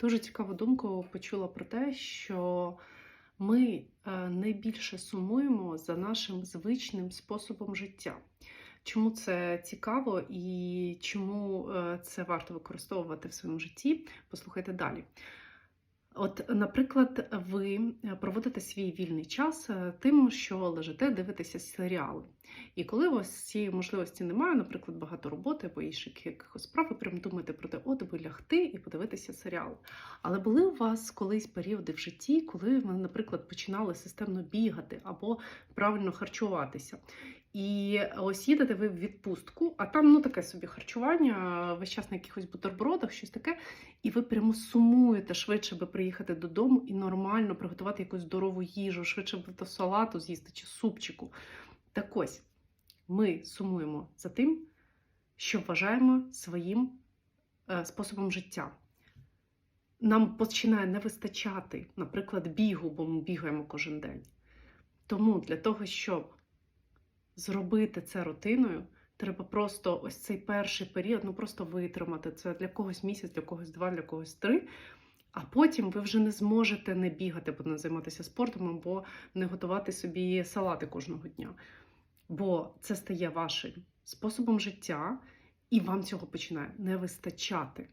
Дуже цікаву думку почула про те, що ми е, найбільше сумуємо за нашим звичним способом життя. Чому це цікаво і чому е, це варто використовувати в своєму житті? Послухайте далі. От, наприклад, ви проводите свій вільний час е, тим, що лежите, дивитеся серіали. І коли у вас цієї можливості немає, наприклад, багато роботи або інших якихось справ, ви прям думаєте про те, от би лягти і подивитися серіал. Але були у вас колись періоди в житті, коли ви, наприклад, починали системно бігати або правильно харчуватися. І ось їдете ви в відпустку, а там ну таке собі харчування, весь час на якихось бутербродах, щось таке, і ви прямо сумуєте швидше би приїхати додому і нормально приготувати якусь здорову їжу, швидше би до салату з'їсти чи супчику. Так ось ми сумуємо за тим, що вважаємо своїм е, способом життя. Нам починає не вистачати, наприклад, бігу, бо ми бігаємо кожен день. Тому для того, щоб зробити це рутиною, треба просто ось цей перший період, ну просто витримати це для когось місяць, для когось два, для когось три. А потім ви вже не зможете не бігати, або не займатися спортом, або не готувати собі салати кожного дня. Бо це стає вашим способом життя, і вам цього починає не вистачати.